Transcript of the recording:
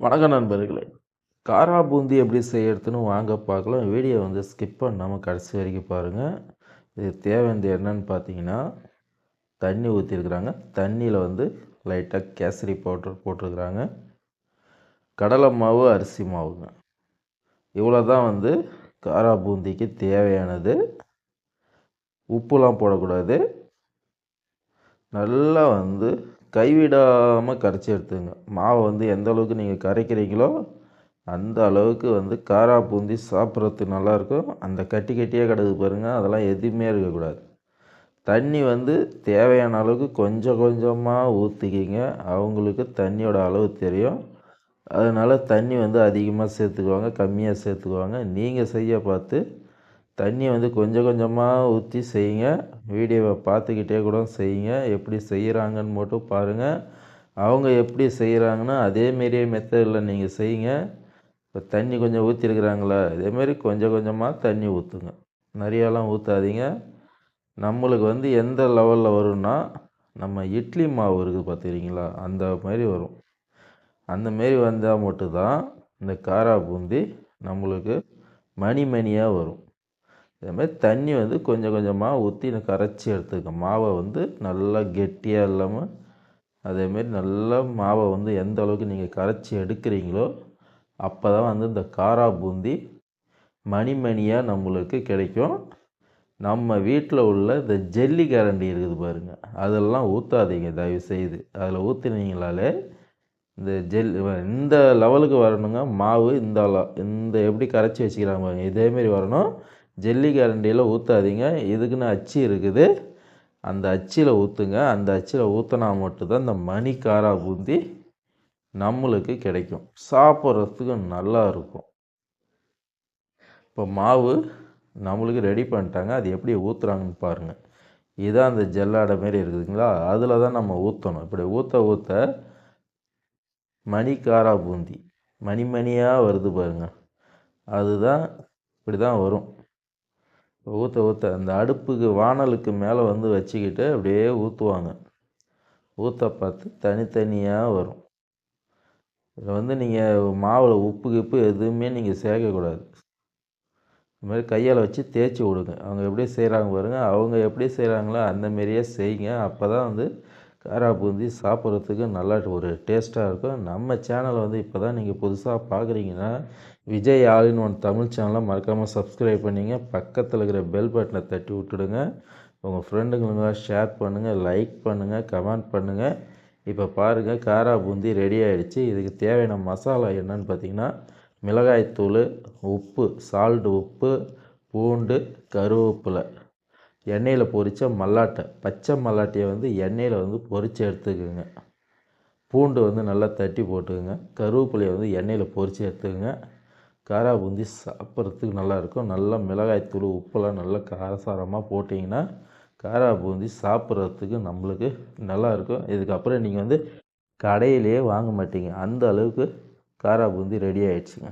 வணக்கம் நண்பர்களே. காரா பூந்தி எப்படி செய்யறதுன்னு வாங்க பார்க்கலாம். வீடியோ வந்து ஸ்கிப் பண்ணாமல் கடைசி வரைக்கும் பாருங்கள் இது தேவையானது என்னன்னு பார்த்தீங்கன்னா தண்ணி ஊற்றிருக்குறாங்க தண்ணியில் வந்து லைட்டாக கேசரி பவுடர் போட்டிருக்குறாங்க. கடலை மாவு அரிசி மாவுங்க. இவ்வளோ தான் வந்து காரா பூந்திக்கு தேவையானது. உப்புலாம் போடக்கூடாது. நல்லா வந்து கைவிடாமல் கரைச்சி எடுத்துங்க மாவை வந்து எந்த அளவுக்கு நீங்கள் கரைக்கிறீங்களோ அந்த அளவுக்கு வந்து காரா பூந்தி சாப்பிட்றதுக்கு நல்லாயிருக்கும் அந்த கட்டி கட்டியாக கிடக்கு பாருங்கள் அதெல்லாம் எதுவுமே இருக்கக்கூடாது. தண்ணி வந்து தேவையான அளவுக்கு கொஞ்சம் கொஞ்சமாக ஊற்றிக்கிங்க அவங்களுக்கு தண்ணியோட அளவு தெரியும். அதனால் தண்ணி வந்து அதிகமாக சேர்த்துக்குவாங்க கம்மியாக சேர்த்துக்குவாங்க. நீங்கள் செய்ய பார்த்து தண்ணியை வந்து கொஞ்சம் கொஞ்சமாக ஊற்றி செய்யுங்க. வீடியோவை பார்த்துக்கிட்டே கூட செய்யுங்க. எப்படி செய்கிறாங்கன்னு மட்டும் பாருங்கள் அவங்க எப்படி செய்கிறாங்கன்னா அதேமாரியே மெத்தடில் நீங்கள் செய்யுங்க. இப்போ தண்ணி கொஞ்சம் ஊற்றிருக்கிறாங்களா இதேமாரி கொஞ்சம் கொஞ்சமாக தண்ணி ஊற்றுங்க நிறையாலாம் ஊற்றாதீங்க நம்மளுக்கு வந்து எந்த லெவலில் வரும்னா நம்ம இட்லி மாவு இருக்குது பார்த்துக்கிறீங்களா அந்த மாதிரி வரும். அந்த மாரி வந்தால் மட்டும்தான் இந்த காரா பூந்தி நம்மளுக்கு மணி மணியாக வரும். இதேமாதிரி தண்ணி வந்து கொஞ்சம் கொஞ்சமாக ஊற்றி கரைச்சி எடுத்துக்க மாவை வந்து நல்லா கெட்டியாக இல்லாமல் அதேமாரி நல்லா மாவை வந்து எந்த அளவுக்கு நீங்கள் கரைச்சி எடுக்கிறீங்களோ அப்போ தான் வந்து இந்த காரா பூந்தி மணிமணியாக நம்மளுக்கு கிடைக்கும். நம்ம வீட்டில் உள்ள இந்த ஜெல்லி கரண்டி இருக்குது பாருங்கள் அதெல்லாம் ஊற்றாதீங்க தயவு செய்து அதில் ஊற்றுனீங்களாலே இந்த ஜெல் இந்த லெவலுக்கு வரணுங்க. மாவு இந்த இந்த எப்படி கரைச்சி வச்சுக்கிறாங்க பாருங்கள் இதேமாரி வரணும். ஜெல்லி கரண்டியில் ஊற்றாதீங்க இதுக்குன்னு அச்சு இருக்குது. அந்த அச்சில் ஊற்றுங்க அந்த அச்சில் ஊற்றினா மட்டும்தான் இந்த மணி காரா பூந்தி நம்மளுக்கு கிடைக்கும். சாப்பிட்றதுக்கு நல்லா இருக்கும். இப்போ மாவு நம்மளுக்கு ரெடி பண்ணிட்டாங்க. அது எப்படி ஊற்றுறாங்கன்னு பாருங்கள் இதுதான் அந்த ஜெல்லாடை மாரி இருக்குதுங்களா? அதில் தான் நம்ம ஊற்றணும் இப்படி ஊற்ற ஊற்ற மணி காரா பூந்தி. மணி மணியாக வருது பாருங்கள் அதுதான் இப்படி தான் வரும். ஊற்ற ஊற்ற அந்த அடுப்புக்கு வானலுக்கு மேலே வந்து வச்சுக்கிட்டு அப்படியே ஊற்றுவாங்க ஊற்ற பார்த்து தனித்தனியாக வரும். இதில் வந்து நீங்கள் மாவில் உப்பு கிப்பு எதுவுமே நீங்கள் சேர்க்கக்கூடாது. இது மாதிரி கையால் வச்சு தேய்ச்சி விடுங்க. அவங்க எப்படி செய்கிறாங்க பாருங்கள் அவங்க எப்படி செய்கிறாங்களோ அந்தமாரியே செய்யுங்க. அப்போ தான் வந்து காரா பூந்தி சாப்பிட்றதுக்கு நல்லா ஒரு டேஸ்ட்டாக இருக்கும். நம்ம சேனலை வந்து இப்போ தான் நீங்கள் புதுசாக பார்க்குறீங்கன்னா விஜய் ஆலின் ஒன் தமிழ் சேனலை மறக்காமல் சப்ஸ்கிரைப் பண்ணிங்க. பக்கத்தில் இருக்கிற பெல் பட்டனை தட்டி விட்டுடுங்க. உங்கள் ஃப்ரெண்டுங்களுக்கெல்லாம் ஷேர் பண்ணுங்கள் லைக் பண்ணுங்கள் கமெண்ட் பண்ணுங்கள் இப்போ பாருங்கள் காரா பூந்தி ரெடி ஆகிடுச்சு இதுக்கு தேவையான மசாலா என்னன்னு பார்த்தீங்கன்னா மிளகாய்த்தூள் உப்பு சால்டு உப்பு பூண்டு கருவேப்பிலை. எண்ணெயில் பொரித்த மல்லாட்டை. பச்சை மல்லாட்டையை வந்து எண்ணெயில் வந்து பொரித்து எடுத்துக்கோங்க. பூண்டு வந்து நல்லா தட்டி போட்டுக்கோங்க. கருவேப்பிலையை வந்து எண்ணெயில் பொரித்து எடுத்துக்கோங்க. காரா பூந்தி சாப்பிட்றதுக்கு நல்லாயிருக்கும் நல்லா மிளகாய்த்தூள் உப்பெல்லாம் நல்லா காரசாரமாக போட்டிங்கன்னா காரா பூந்தி சாப்பிட்றதுக்கு நம்மளுக்கு நல்லாயிருக்கும் இதுக்கப்புறம் நீங்கள் வந்து கடையிலேயே வாங்க மாட்டீங்க. அந்த அளவுக்கு காரா பூந்தி ரெடி ஆகிடுச்சுங்க